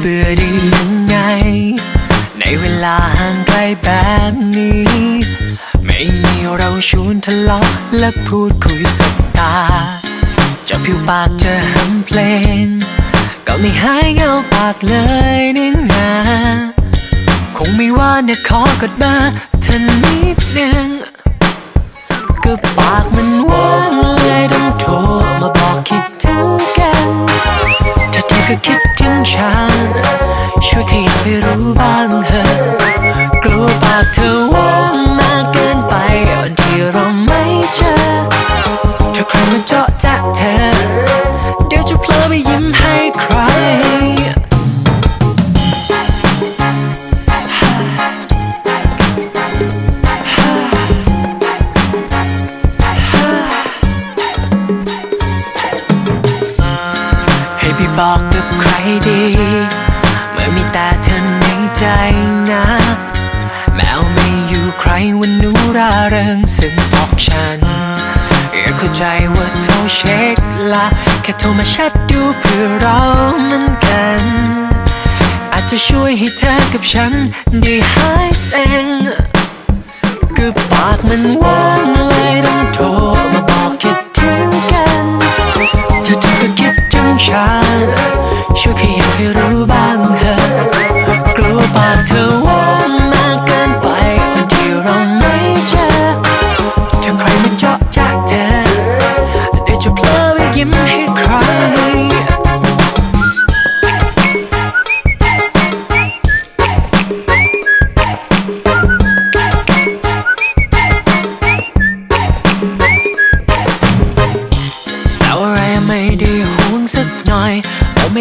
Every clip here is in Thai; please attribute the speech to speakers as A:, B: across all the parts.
A: เบื่อได้ยังไง ในเวลาห่างไกลแบบนี้ ไม่มีเราชวนทะเลาะและพูดคุยสบตาจะผิวปากจะหำเพลง ก็ไม่หายเงาปากเลยนี่นาคงไม่ว่าเนี่ยขอกดมาเธอนิดนึงก็ปากมันว่างเลยต้องโทรมาบอกคิดถึงกัน ถ้าเธอก็คิดถึงฉัน ช่วยขยับให้รู้บ้างเถอะกลัวปากเธอว่างมากเกินไปวันที่เราไม่เจอถ้าใครมาเจาะจะเธอ เดี๋ยวจะเพลอไปยิ้มให้ใครให้พี่บอกกับใครดี มีแต่เธอในใจนะ แมวไม่อยู่ใครวันนูราเริงซึ่งบอกฉันอยากเข้าใจว่าโทรเช็คละแค่โทรมาแชทดูเพื่อเราเหมือนกัน อาจจะช่วยให้เธอกับฉันได้หายเซ็งก็ปากมันว่างเลยต้องโทรมาบอกคิดถึงกัน เธอเธอก็คิดถึงฉันช่วยขยับให้รู้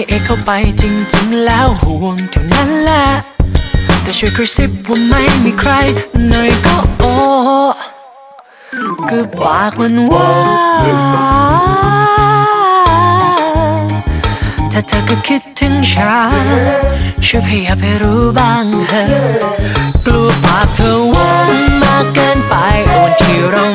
A: เอกเข้าไปจริงๆแล้วห่วงเท่านั้นแหละ แต่ช่วยกระซิบว่าไม่มีใครหน่อยก็โอ้ก็ปากมันว่าถ้าเธอก็คิดถึงฉันช่วยขยับให้รู้บ้างเถอะกลัวปากเธอว่ามากเกินไปวันที่เรา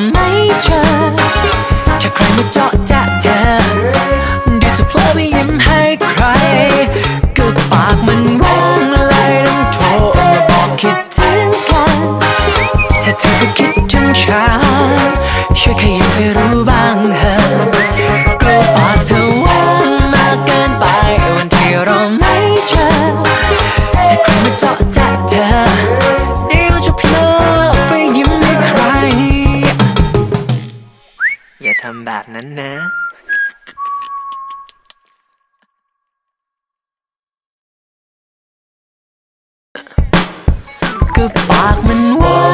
A: ช่วยขยับให้รู้บ้างเถอะกลัวปากเธอว่างมากเกินไปวันที่เราไม่เจอถ้าใครมาเจาะจะเธอเดี๋ยวจะเพลอไปยิ้มให้ใคร อย่าทำแบบนั้นนะก็ปากมันว่า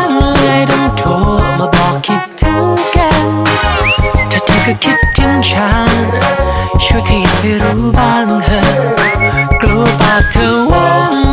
A: กลัวปากเธอว่าง